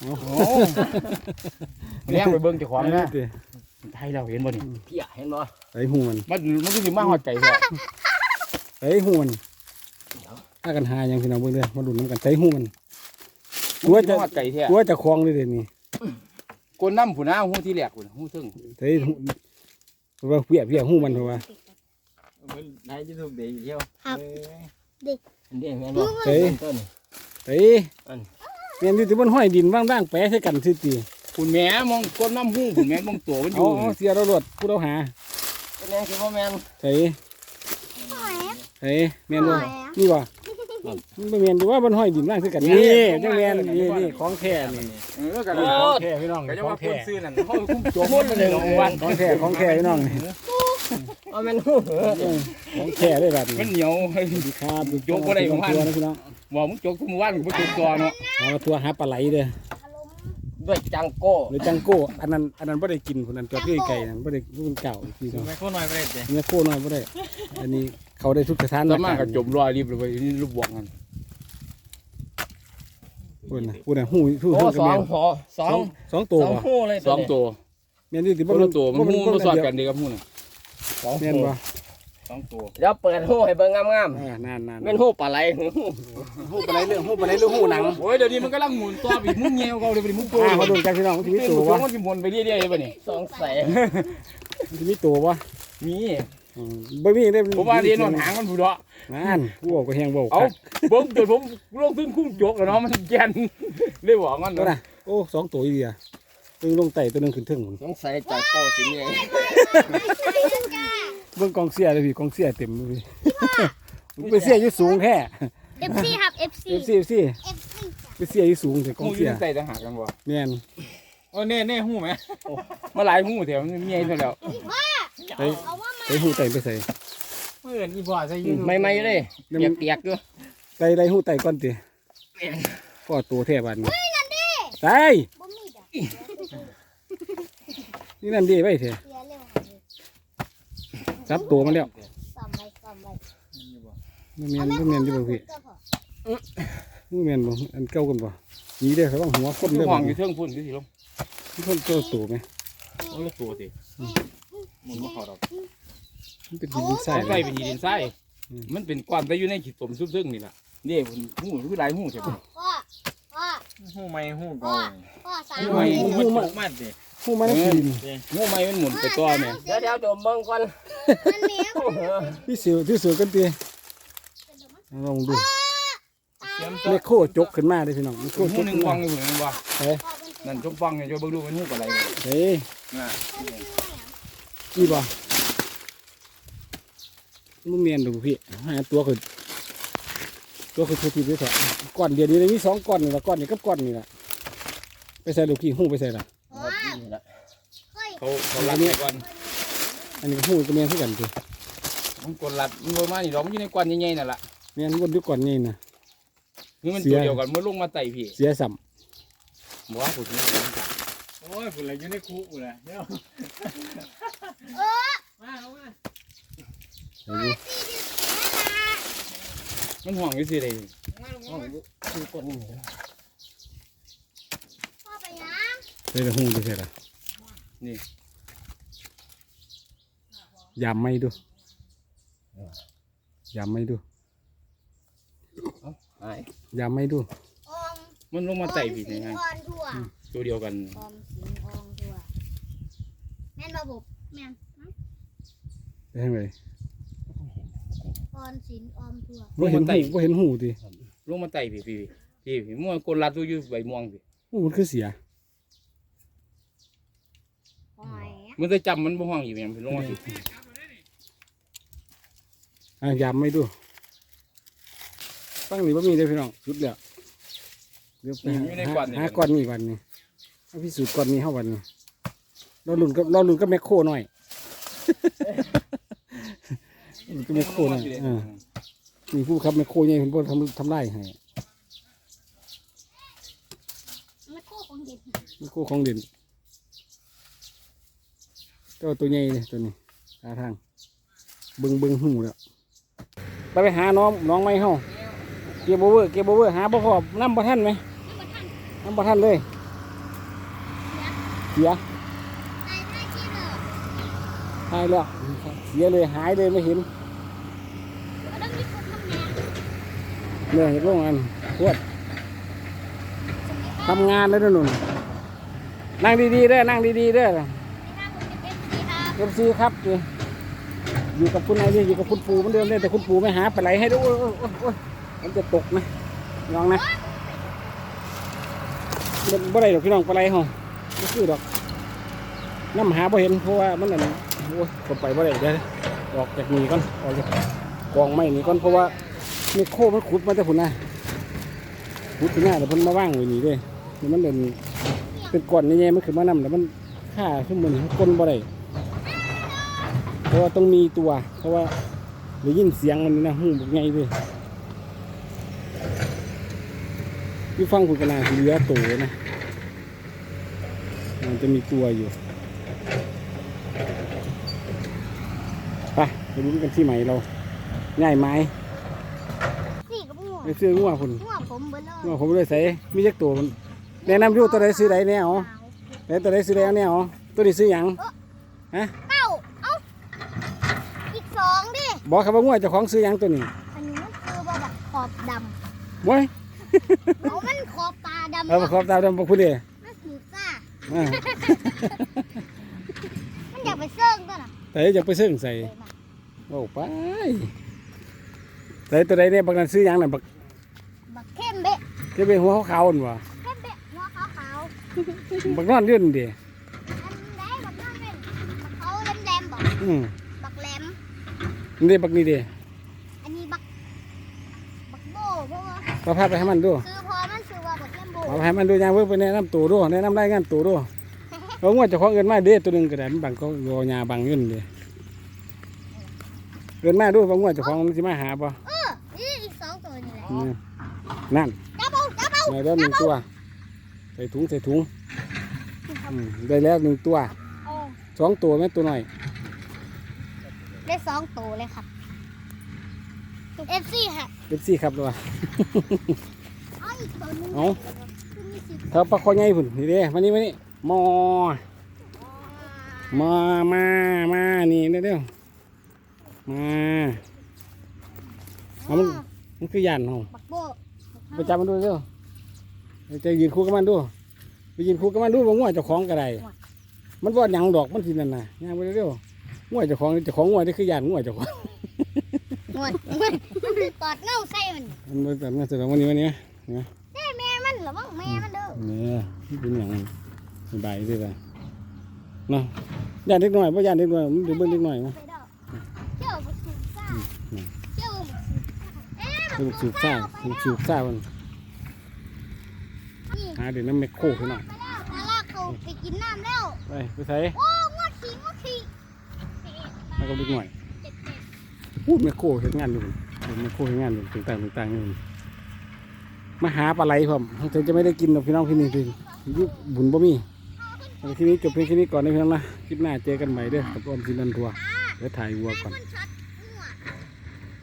เอาโอ้เลี้ยงไปเบิ่งเจ้าของนะเด้ไทยเราเห็นบ่นี่เพียเห็นบ่ไปหูมันมันมันก็สิมาฮอดใจแท้ไปหูมันถ้ากันหายังพี่น้องเบิ่งเด้อมาดูน้ำกันใจหูมันกลัวจะฮอดใจแท้ตัวจะคลองเลยเดี๋ยวนี้กวนน้ำผู้น้าหูที่แรกพุ่นหูถึงใจหูว่าเปียกเปียกหูมันเพราะว่ามันนายจะถูกเดี๋ยวเที่ยวครับเด็กเด็กแม่นบ่เฮ้ยต้นเฮ้ย เมียนอยู่ที่บนห้อยดินว่างๆแปะใส่กันซื่อตีคุณแม่มองกวนน้ำหูคุณแม่มองตัวมันอเอายู่เอาเสียเราโลดผู้เราหาเป็นยังคือบ่แม่นเฮ้ยเฮ้ยเมียนบ่นี่บ่มันบ่เมียนอยู่ว่าบนห้อยดินว่างใส่กันนี่จังเมียนนี่นี่ของแท้นี่เออกันของแท้พี่น้องก็จะขอว่างคแท้นซื้อนั่นเขาคุ้มโจมเลยลงวันของแท้ของแท้พี่น้องนี่ บ่แม่นหูของแท้ได้แบบมันนี้เหนียวดีครับโจ๊กบ่ได้ขขอองงมันตัวนะพี่น้องบอกมึงโจกทุกวันกูบ่โจกตัวเนาะเอามาตัวหาปลาไหลเด้อด้วยจังโก้หรือจังโก้อันนั้นอันนั้นบ่ได้กินคนนั้นจอดด้วยไก่นั่นบ่ได้มันเก่าอีกทีเนาะไม่คนน้อยบ่ได้เด้เนื้อโค้น้อยบ่ได้ อันนี้เขาได้ทุกสถานแล้วมาก็จมรอยรีบเลยนี่รูปบวกกันพูดนะพูดนะหู้หู้โอ้หู้สกับอแมงวพอสสอองงสองตัวสองบ่หูเลยสองตัวแม่นอยู่ที่คบ่นรู้ละตัวมันหูบ่มันสอดเดียวกันดีกับหูน่ะ สองแม่นตัวบ่สองตัวเดี๋ยวเปิดหูให้เบิ่งงามอ่านานนานๆแม่นหูปลาไหลหูหู้ปลาไหลเรื่องหู้ปลาไหลเรื่องหู้หนังโอ้ยเดี๋ยวนี้มันกำลังหมุนตัวอีกมุ้งเงี้ยวเขาเลยไปมุ้งตัวอ่ามาดูกันพี่น้องมันสิมีตื่นตัวตัวบ่มันจะหมุนไปเรื่อยๆเลยป่ะนี่สงสัยมันสิมีตัวบ่มีอืมบ่มีได้ผมว่าเรียนนอนหางมันผู้เดาะนั่นกูบอกก็แฮงบ่เอาคักผมจนผมลงขึ้นคุ้มจกแล้วเนาะมันแกนเลยบอกงั้นตัวเนาะน่ะโอ้สองตัวอีเดียตัวหนึงลงไต่ตัวหนึงขึ้นเทิงพุ่นสงสัยจังโก้สิเนี่ย เบิ่งกองเสียเลยพี่กองเสียเต็มเลยพี่ไปเสียอยู่สูงแท้เอฟซีครับเอฟซี FC FC เอฟซีไปเสียอยู่สูงแต่กอหูงอเสียู่ยในใจต่างหากกันบ่แม่นโอ้เน่เน่หูไหมมาหลายหูแถวมันมีไอ้เท่าแล้วไปเอาว่ามาไปหูไต่ไปใส่ เมื่อนี่บ่ใส่ยืนไม่ไม่เลยเปียกๆอยู่ไต่ไรหูไต่ก่อนติพ่อตัวแท้บัดนี้ไต่บ่มีดอกนี่นั่นดีไว้เถอะเสียเร็ว จับตัวมันแล้วซ่อมไว้ซ่อมไว้มันแม่นมันแม่นอยู่บ่พี่เจ้าพ่อมันแม่นบ่อันเก่ากันบ่หนีเด้อเขาต้องหัวคนคือเด้อห้บ่องอยู่นี่เทิงพุ่นคือสิลงคนเจ้าตัวไหมโอ้ยตัวสิหมุนมาเขาดอกมันเป็นดินทราใส่ยใส่เป็นยีดินทรายมันเป็นก้อนแต่อยู่ในขีดตมซุบซึ่งนี่ล่ะนี่หูคือหลายหูใช่ปะพ่อพ่อหูไม่หูกอพ่อสามทำไมหูมันมันดิ หูมันกินหูไม่มันหมุนไปตัวแม่เดี๋ยวเดี๋ยวดมเบิ่งก่อนมันเหนียวที่สิวที่สิวกันติลองดูเมเลโคจกขึ้นมาเด้พี่น้องเลโคจกหนึ่งขึ้นฟัมางอยู่เหมือนว่าพ่อเป็นนั่นจมฟังเนี่ยจะเบิ่งดูมันหูอะไรเฮ้ยนี่บ่มันแม่นดูพี่หาตัวขึ้นตัวขึ้นทุกทีด้วยเถอะก้อนเดียวนี้มีสองก้อนนี่ละก้อนนี้กับก้อนนี่ละไปใส่ลูกพี่หูไปใส่ละ พ่อนี่ละเฮ้ยเขาเขาลัดเนี่ยก่อนอันนี้ก็หูก็แม่นคือกันติมันกดลัดมันบ่มานี่ดอกมันอยู่ในก้อนใหญ่ๆนั่นล่ะแม่นวนอยู่ก้อนนี่นะนี่มันตัวเดียวกันมันลงมาไต่พี่เสียสัมบ่ว่าผมนี่โอ้ยฝุ่นอะไรอยู่ในคุกเลยเดี๋ยวเออมาเอามามันห่วงอยู่สิเลยมาลงมาคือคนนี้ พ่อไปยัง ใส่ละหูไปใส่ละยำไม่ดูยำไม่ดูไอ้ยำไม่ดูออมมันลงมาไต่พี่อไงอมสินออนทั่วตัวเดียวกันออมสินออมทั่วแม่นระบบแม่นไปทางไหนออมสินออมทั่วว่าเห็นหูว่าเห็นหูดิลงมาไต่พี่พี่พี่พี่ม่วงกดลัดตัวอยู่ใบม่วงพี่หูมันคือเสีย หอย มันจะจำมันบ่ห่วงอยู่แม่นลงมาสิอะยำไม่ดูตั้งนี่ว่ามีได้อพี่น้องสุดแล้วเดี๋ยวไปหาหาก้อนนี้วันนี้เอาพิสูจน์ก้อนนี้เข้าวันนี้เราลุ่นก็เราลุ่นก็แมคโครหน่อยลุ่นก็แมคโครหน่อยอ่ามีผู้ขับแมคโครใหญ่เป็นผู้ทำทำไรให้มันโคของเด็ดแมคโครของเด่น ตัวตัวใหญ่เลยตัวนี้หาทางเบิ้งเบิ้งหูแล้วไปไปหาน้องน้องไม่เฮาเกียร์โบเวอร์เกียร์โบเวอร์หาบ่พอน้ำบ่ทันไหมน้ำบ่ทันเลยเสียใส่ท่าที่เลยหายแล้วเสียเลยหายเลยไม่เห็นก็ต้องมีคนทำงานเนี่ยเห็นลงอันพวดทำงานแล้วนุ่นนั่งดีๆเด้อนั่งดีๆเด้อ เป็นเอฟซีครับอครับอยู่กับคุณนายอยู่กับคุณปู่เหมือนเดิมเลยแต่คุณปู่ไม่หาปลาไหลให้ด้วยมันจะตกนะลองนะบ่บ่ได้ดอกพี่น้องปลาไหลห้องไม่คือดอกน้ำหาบ่เห็นเพราะว่ามันนั่นโอ้ยกดไปบ่ได้เดี๋ยวออกจากนี่ก่อนออกจากกองไม้นี่ก่อนเพราะว่านี่โคมันขุดมาแต่ผุนนะขุดที่หน้าแต่พิ่นมาว่างไว้นี่เด้นี่มันเป็นเป็นก้อนนี่ไงมันขึ้นมานำแล้วมันฆ่าขึ้นมันก้นบ่ได้ เพราะว่าต้องมีตัว เพราะว่าได้ยินเสียงมันนี่นะหูแบบไงเลยที่ฟังคุณกนาคือเรือโตนะ มันจะมีตัวอยู่ไปไปดูกันที่ใหม่เรา ง่ายไหมสี่กับหัวไปซื้องัวคุณหัวผมเบลองัวผมเลยใส่มีจักตัวมันแนะนำอยู่ตัวใดซื้อใดแน่เอาแต่ตัวใดซื้อใดเอาแน่เอาตัวนี้ซื้อหยังเก้าเอ้าอีกสองดิ บอกครับว่างัวเจ้าของซื้อหยังตัวนี้อันนี้มันคือว่าแบบขอบดว้ยำเอามันขอบตาดำเอาขอบตาดำบอกพูดเลยมันถือซ่าอ่ามันอยากไปเซิร์งก็น่ะแต่จะไปซื้อใส่เลยมาโอ้ไปแต่ตัวใดเนี่ยบางนั้นซื้อหยังน่ะบักบักเข้มเบะเก็บไปหัวขาวๆนั่นวะเข้มเบะหัวขาวขาวบักนอนอยืนนดิๆอันไหนบักนั่นเป็นบักเขาแหลมๆบอกอืมบักแหลม นี่บักนี่ดิอันนี้บักบักโบเพราะว่าพาพาไปให้มันดูซื้อพอมันซื้อว่าบักแหลมโบพาไปให้มันดูยางเพิ่งไปแนะนำตัวดูแนะนำรายงานตัวดูเอางวดเจ้าของเงินมาเด้ตัวหนึงก็ได้มันบังเขาโยยาบังเงินเด้เงินมาดูว่างวดเจ้าของมันสิมาหาป่ะเออนี่อีกสองตัวนี่แหละนั่นจับเอาจับเอาได้แล้วหนึ่งตัวใส่ถุงใส่ถุงอืมได้แล้วหนึ่งตัวเอาสองตัวแม่ตัวหน่อย ได้สองตัวเลยครับเอฟซีฮะเป็นสี่ครับตัวเอาอีกตัวหนึงเอาคือมีสิบเขาปลาคอใหญ่พุ่นนี่เด้มานี่มานี่มอมามามานี่เร็วๆมาเอามันมันคือยันเฮาบักโบไปจับมันดูเร็วไปจะยืนคู่กับมันดูไปยืนคู่กับมันดูว่าง่วเจ้าของกระไดมันว่าหยังดอกมันทีนั่นน่ะย่างไปเร็วๆ ง่วเจ้าของเจ้าของง่วนี่คือยันง่วเจ้าของงวดงวดมันคือกอดเงาใส่มันมันเป็นแบบนั้นแสดงวันนี้วันนี้แม่แม่มันเหรอบ้างแม่มันเด้อเนี่ยมันเป็นอย่างสบายด้วยกันเนาะยันเล็กหน่อยเพราะยันเล็กหน่อยมันเดี๋ยวเบิ้ลเล็กหน่อยนะไปเด้อเจ้าบักสูบซ่าอืมเจ้าบักสูบซ่าเอ๊ะให้ลูกสูบซ่าลูกสูบซ่ามันนี่หาเดี๋ยวน้ำแมคโครขึ้นหน่อยไปแล้วมาลากเขาไปกินน้ำแล้วไปไปใส่ โอ้งวดขี่งวดขี่ แล้ว ก็เล็กหน่อยพูดแมคโครเห็นงานอยู่แมคโครเห็นงานอยู่ต่างๆต่างๆนี่มาหาปลาไหลผมถึงจะไม่ได้กินหรอกพี่น้องพี่นี่พี่ยุบบุญบ่มีทีนี้จบเพียงแค่นี้ก่อนนะพี่น้องนะคลิปหน้าเจอกันใหม่เด้อกับออมสินนันทัวร์เดี๋ยวถ่ายวัวก่อน